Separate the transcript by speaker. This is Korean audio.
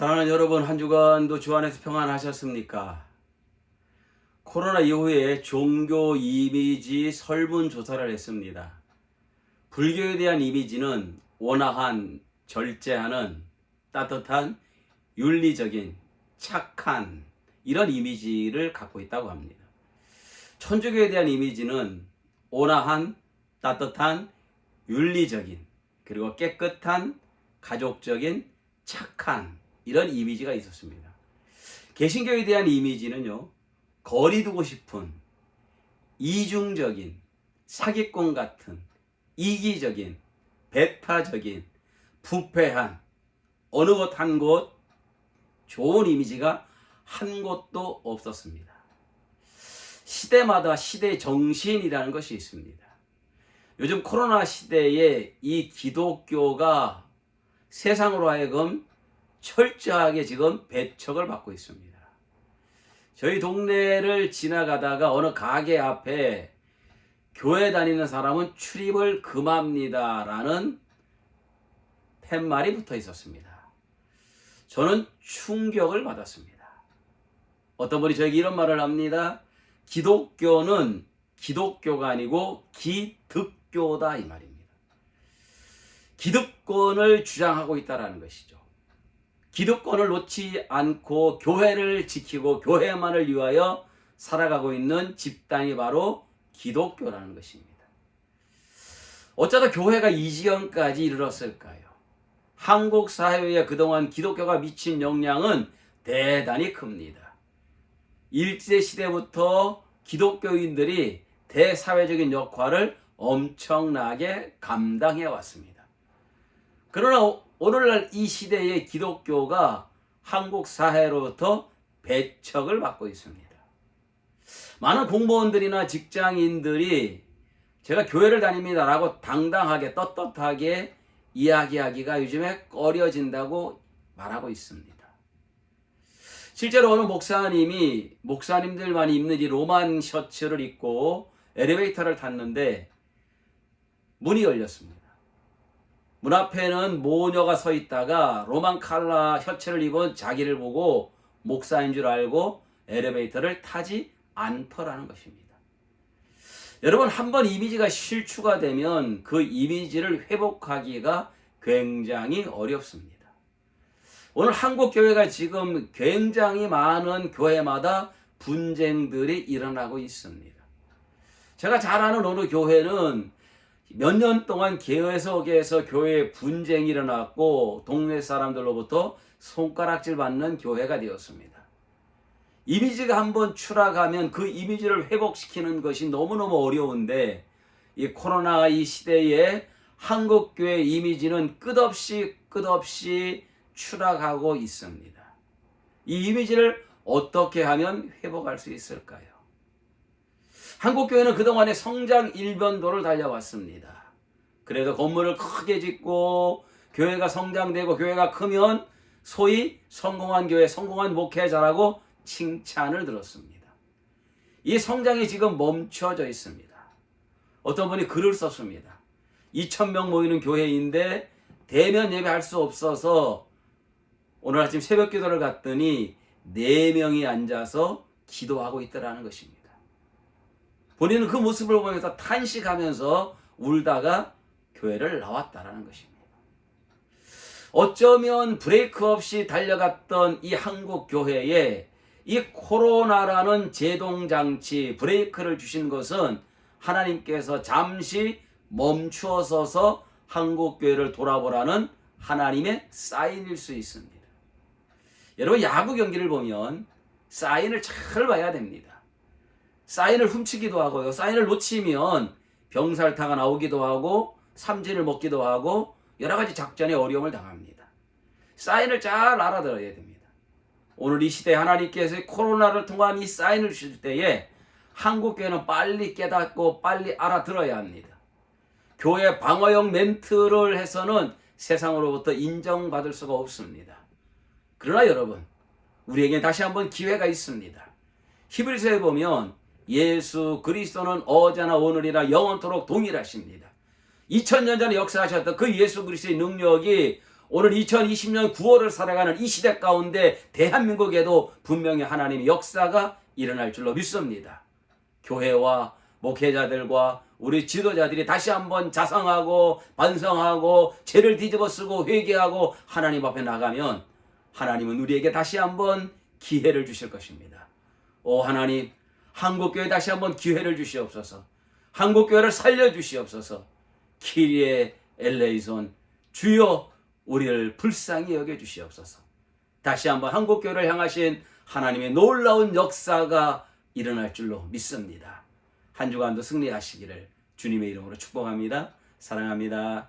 Speaker 1: 사랑하는 여러분 한 주간도 주 안에서 평안하셨습니까? 코로나 이후에 종교 이미지 설문조사를 했습니다. 불교에 대한 이미지는 온화한, 절제하는, 따뜻한, 윤리적인, 착한 이런 이미지를 갖고 있다고 합니다. 천주교에 대한 이미지는 온화한, 따뜻한, 윤리적인, 그리고 깨끗한, 가족적인, 착한 이런 이미지가 있었습니다. 개신교에 대한 이미지는요, 거리 두고 싶은, 이중적인, 사기꾼 같은, 이기적인, 배타적인, 부패한, 어느 곳 한 곳 좋은 이미지가 한 곳도 없었습니다. 시대마다 시대 정신이라는 것이 있습니다. 요즘 코로나 시대에 이 기독교가 세상으로 하여금 철저하게 지금 배척을 받고 있습니다. 저희 동네를 지나가다가 어느 가게 앞에 교회 다니는 사람은 출입을 금합니다 라는 팻말이 붙어 있었습니다. 저는 충격을 받았습니다. 어떤 분이 저에게 이런 말을 합니다. 기독교는 기독교가 아니고 기득교다 이 말입니다. 기득권을 주장하고 있다라는 것이죠. 기득권을 놓지 않고 교회를 지키고 교회만을 위하여 살아가고 있는 집단이 바로 기독교라는 것입니다. 어쩌다 교회가 이 지경까지 이르렀을까요? 한국 사회에 그동안 기독교가 미친 영향은 대단히 큽니다. 일제 시대부터 기독교인들이 대사회적인 역할을 엄청나게 감당해 왔습니다. 그러나 오늘날 이 시대의 기독교가 한국 사회로부터 배척을 받고 있습니다. 많은 공무원들이나 직장인들이 제가 교회를 다닙니다라고 당당하게 떳떳하게 이야기하기가 요즘에 꺼려진다고 말하고 있습니다. 실제로 어느 목사님이 목사님들만 입는 이 로만 셔츠를 입고 엘리베이터를 탔는데 문이 열렸습니다. 문 앞에는 모녀가 서 있다가 로만 칼라 셔츠를 입은 자기를 보고 목사인 줄 알고 엘리베이터를 타지 않더라는 것입니다. 여러분 한번 이미지가 실추가 되면 그 이미지를 회복하기가 굉장히 어렵습니다. 오늘 한국 교회가 지금 굉장히 많은 교회마다 분쟁들이 일어나고 있습니다. 제가 잘 아는 어느 교회는 몇 년 동안 계속해서 교회에 분쟁이 일어났고 동네 사람들로부터 손가락질 받는 교회가 되었습니다. 이미지가 한번 추락하면 그 이미지를 회복시키는 것이 너무너무 어려운데 이 코로나 이 시대에 한국 교회 이미지는 끝없이 끝없이 추락하고 있습니다. 이 이미지를 어떻게 하면 회복할 수 있을까요? 한국 교회는 그동안에 성장 일변도를 달려왔습니다. 그래도 건물을 크게 짓고 교회가 성장되고 교회가 크면 소위 성공한 교회, 성공한 목회자라고 칭찬을 들었습니다. 이 성장이 지금 멈춰져 있습니다. 어떤 분이 글을 썼습니다. 2,000명 모이는 교회인데 대면 예배할 수 없어서 오늘 아침 새벽 기도를 갔더니 4명이 앉아서 기도하고 있더라는 것입니다. 본인은 그 모습을 보면서 탄식하면서 울다가 교회를 나왔다라는 것입니다. 어쩌면 브레이크 없이 달려갔던 이 한국 교회에 이 코로나라는 제동장치 브레이크를 주신 것은 하나님께서 잠시 멈추어 서서 한국 교회를 돌아보라는 하나님의 사인일 수 있습니다. 여러분 야구 경기를 보면 사인을 잘 봐야 됩니다. 사인을 훔치기도 하고요. 사인을 놓치면 병살타가 나오기도 하고 삼진을 먹기도 하고 여러 가지 작전에 어려움을 당합니다. 사인을 잘 알아들어야 됩니다. 오늘 이 시대에 하나님께서 코로나를 통한 이 사인을 주실 때에 한국교회는 빨리 깨닫고 빨리 알아들어야 합니다. 교회 방어용 멘트를 해서는 세상으로부터 인정받을 수가 없습니다. 그러나 여러분, 우리에게 다시 한번 기회가 있습니다. 히브리서에 보면 예수 그리스도는 어제나 오늘이나 영원토록 동일하십니다. 2000년 전에 역사하셨던 그 예수 그리스도의 능력이 오늘 2020년 9월을 살아가는 이 시대 가운데 대한민국에도 분명히 하나님의 역사가 일어날 줄로 믿습니다. 교회와 목회자들과 우리 지도자들이 다시 한번 자성하고 반성하고 죄를 뒤집어 쓰고 회개하고 하나님 앞에 나가면 하나님은 우리에게 다시 한번 기회를 주실 것입니다. 오 하나님 한국교회 다시 한번 기회를 주시옵소서. 한국교회를 살려주시옵소서. 키리에 엘레이손 주여 우리를 불쌍히 여겨주시옵소서. 다시 한번 한국교회를 향하신 하나님의 놀라운 역사가 일어날 줄로 믿습니다. 한 주간도 승리하시기를 주님의 이름으로 축복합니다. 사랑합니다.